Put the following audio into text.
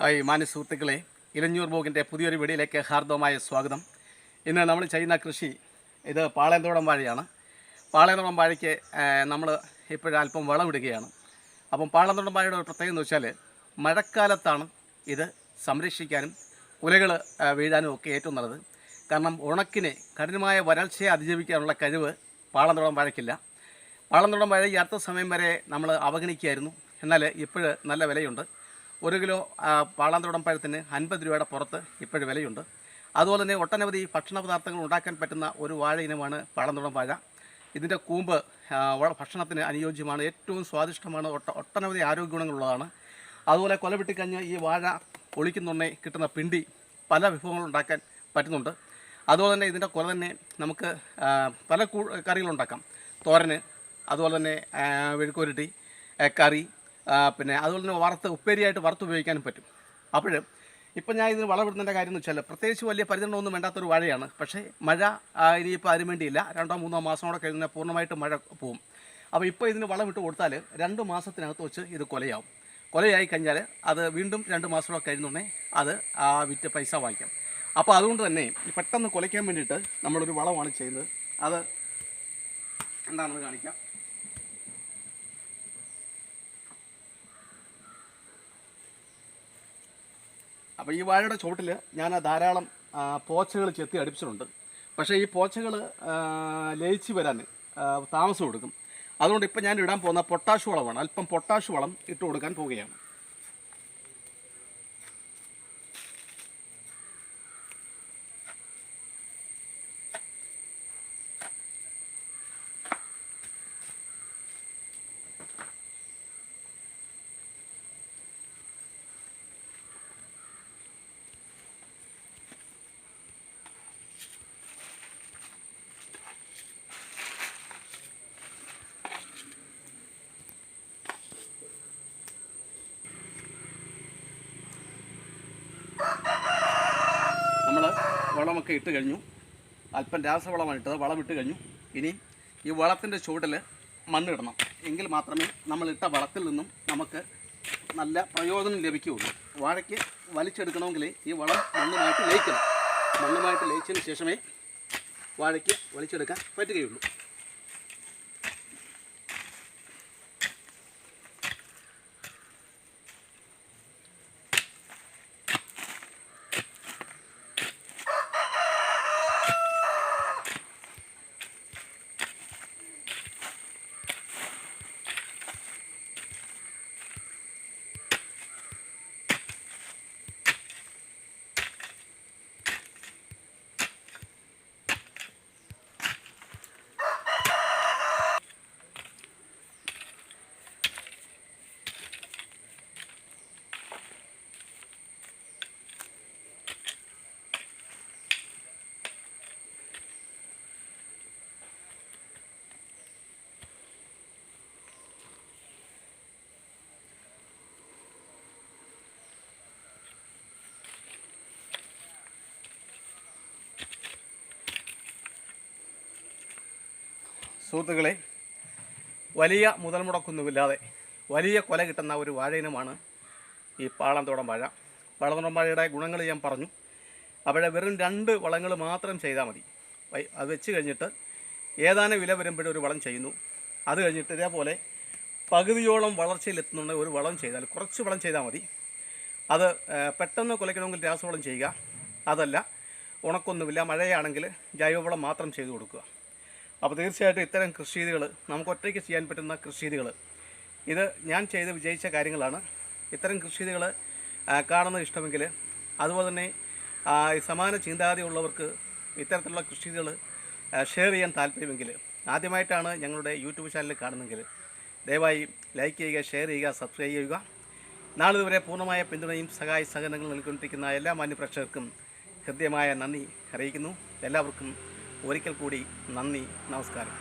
Hi മാന്യ സുഹൃത്തുക്കളെ ഇലഞ്ഞൂർ ബോഗിന്റെ പുതിയൊരു വീഡിയോയിലേക്ക് ഹാർദവമായ സ്വാഗതം. ഇന്ന് നമ്മൾ ചെയ്യുന്ന കൃഷി ഇത് പാളയന്തോടം വാഴയാണ്. പാളയന്തോടം വാഴയ്ക്ക് നമ്മൾ ഇപ്പോഴല്പം വളമിടുകയാണ് അപ്പം പാളയന്തോടം വാഴയുടെ ഒരു പ്രത്യേകത എന്ന് വെച്ചാൽ മഴക്കാലത്താണ് ഇത് സംരക്ഷിക്കാനും കുലകൾ വീഴാനും ഒക്കെ ഏറ്റവും നല്ലത്. കാരണം ഉണക്കിനെ കഠിനമായ വരൾച്ചയെ അതിജീവിക്കാനുള്ള കഴിവ് പാളന്തോടം വാഴയ്ക്കില്ല. പാളന്തോടം വാഴ ഈ അടുത്ത സമയം വരെ നമ്മൾ അവഗണിക്കുകയായിരുന്നു. എന്നാൽ ഇപ്പോൾ നല്ല വിലയുണ്ട്. ഒരു കിലോ പാളാന്തോടം പഴത്തിന് അൻപത് രൂപയുടെ പുറത്ത് ഇപ്പോഴും വിലയുണ്ട്. അതുപോലെ തന്നെ ഒട്ടനവധി ഭക്ഷണ പദാർത്ഥങ്ങൾ ഉണ്ടാക്കാൻ പറ്റുന്ന ഒരു വാഴ ഇനമാണ് പാളാന്തോടം വാഴ. ഇതിന്റെ കൂമ്പ് ഭക്ഷണത്തിന് അനുയോജ്യമാണ്. ഏറ്റവും സ്വാദിഷ്ടമാണ് ഒട്ട ഒട്ടനവധി ആരോഗ്യ ഗുണങ്ങളുള്ളതാണ് അതുപോലെ കൊല വെട്ടിക്കഞ്ഞ് ഈ വാഴ ഒളിക്കുന്നുണ്ണേ കിട്ടുന്ന പിണ്ടി പല വിഭവങ്ങൾ ഉണ്ടാക്കാൻ പറ്റുന്നുണ്ട്. അതുപോലെ തന്നെ ഇതിന്റെ കൊല തന്നെ നമുക്ക് പല കറികളുണ്ടാക്കാം തോരന് അതുപോലെ തന്നെ വെഴുക്കുരുട്ടി കറി പിന്നെ അതുപോലെ തന്നെ വറുത്ത് ഉപ്പേരിയായിട്ട് വറുത്ത് ഉപയോഗിക്കാനും പറ്റും. അപ്പോൾ ഇപ്പം ഞാൻ ഇതിന് വളമിടുന്നതിന്റെ കാര്യം എന്ന് വെച്ചാൽ പ്രത്യേകിച്ച് വലിയ പരിചരണമൊന്നും വേണ്ടാത്തൊരു വാഴയാണ്. പക്ഷേ മഴ ഇനിയിപ്പോൾ അതിന് വേണ്ടിയില്ല. രണ്ടോ മൂന്നോ മാസം കൂടെ കഴിഞ്ഞാൽ പൂർണമായിട്ട് മഴ പോവും. അപ്പോൾ ഇപ്പോൾ ഇതിന് വളമിട്ട് കൊടുത്താൽ രണ്ട് മാസത്തിനകത്ത് വെച്ച് ഇത് കൊലയാവും. കൊലയായി കഴിഞ്ഞാൽ അത് വീണ്ടും രണ്ട് മാസം കൂടെ കഴിയുന്നുണ്ടെങ്കിൽ അത് ആ വിറ്റ് പൈസ വാങ്ങിക്കാം. അപ്പോൾ അതുകൊണ്ട് തന്നെ പെട്ടെന്ന് കൊലയ്ക്കാൻ വേണ്ടിയിട്ട് നമ്മളൊരു വളമാണ് ചെയ്യുന്നത്. അത് എന്താണെന്ന് കാണിക്കാം. അപ്പോൾ ഈ വാഴയുടെ ചുവട്ടിൽ ഞാൻ ധാരാളം പോച്ചകൾ ചെത്തി അടിപ്പിച്ചിട്ടുണ്ട്. പക്ഷേ ഈ പോച്ചകൾ ലയിച്ച് വരാൻ താമസം കൊടുക്കും അതുകൊണ്ട് ഇപ്പം ഞാൻ ഇടാൻ പോകുന്ന പൊട്ടാഷ് വളമാണ്. അല്പം പൊട്ടാഷ് വളം ഇട്ട് കൊടുക്കാൻ പോവുകയാണ് നമ്മൾ വളമൊക്കെ ഇട്ട് കഴിഞ്ഞു. അല്പം രാസവളമാണ് ഇട്ടത് വളം ഇട്ട് കഴിഞ്ഞു. ഇനി ഈ വളത്തിന്റെ ചുവട്ടിൽ മണ്ണിടണം എങ്കിൽ മാത്രമേ നമ്മൾ ഇട്ട വളത്തിൽ നിന്നും നമുക്ക് നല്ല പ്രയോജനം ലഭിക്കുകയുള്ളൂ. വാഴയ്ക്ക് വലിച്ചെടുക്കണമെങ്കിൽ ഈ വളം മണ്ണുമായിട്ട് ലയിക്കണം. മണ്ണുമായിട്ട് ലയിച്ചതിന് ശേഷമേ വാഴയ്ക്ക് വലിച്ചെടുക്കാൻ പറ്റുകയുള്ളൂ. സുഹൃത്തുക്കളെ വലിയ മുതൽ മുടക്കൊന്നുമില്ലാതെ വലിയ കൊല കിട്ടുന്ന ഒരു വാഴ ഇനമാണ് ഈ പാളന്തോടം വാഴ. പാളന്തോടം വാഴയുടെ ഗുണങ്ങൾ ഞാൻ പറഞ്ഞു. അവിടെ വെറും രണ്ട് വളങ്ങൾ മാത്രം ചെയ്താൽ മതി. അത് വെച്ച് കഴിഞ്ഞിട്ട് ഏതാനും വില വരുമ്പോഴും ഒരു വളം ചെയ്യുന്നു. അത് കഴിഞ്ഞിട്ട് ഇതേപോലെ പകുതിയോളം വളർച്ചയിലെത്തുന്നുണ്ടെങ്കിൽ ഒരു വളം ചെയ്താൽ. കുറച്ച് വളം ചെയ്താൽ മതി. അത് പെട്ടെന്ന് കുലയ്ക്കണമെങ്കിൽ രാസവളം ചെയ്യുക. അതല്ല ഉണക്കൊന്നുമില്ല. മഴയാണെങ്കിൽ ജൈവവളം മാത്രം ചെയ്തു കൊടുക്കുക. അപ്പോൾ തീർച്ചയായിട്ടും ഇത്തരം കൃഷി രീതികൾ നമുക്ക് ഒറ്റയ്ക്ക് ചെയ്യാൻ പറ്റുന്ന കൃഷി രീതികൾ ഇത് ഞാൻ ചെയ്ത് വിജയിച്ച കാര്യങ്ങളാണ്. ഇത്തരം കൃഷി രീതികൾ കാണുന്നത് ഇഷ്ടമെങ്കിൽ അതുപോലെ തന്നെ സമാന ചിന്താഗതി ഉള്ളവർക്ക് ഇത്തരത്തിലുള്ള കൃഷി രീതികൾ ഷെയർ ചെയ്യാൻ താല്പര്യമെങ്കിൽ ആദ്യമായിട്ടാണ് ഞങ്ങളുടെ യൂട്യൂബ് ചാനൽ കാണുന്നതെങ്കിൽ ദയവായി ലൈക്ക് ചെയ്യുക ഷെയർ ചെയ്യുക സബ്സ്ക്രൈബ് ചെയ്യുക. നാളിതുവരെ പൂർണമായ പിന്തുണയും സഹായ സഹകരണങ്ങളും നൽകിക്കൊണ്ടിരിക്കുന്ന എല്ലാ മാന്യപ്രേക്ഷകർക്കും ഹൃദ്യമായ നന്ദി അറിയിക്കുന്നു. എല്ലാവർക്കും ഒരിക്കൽ കൂടി നന്ദി നമസ്കാരം.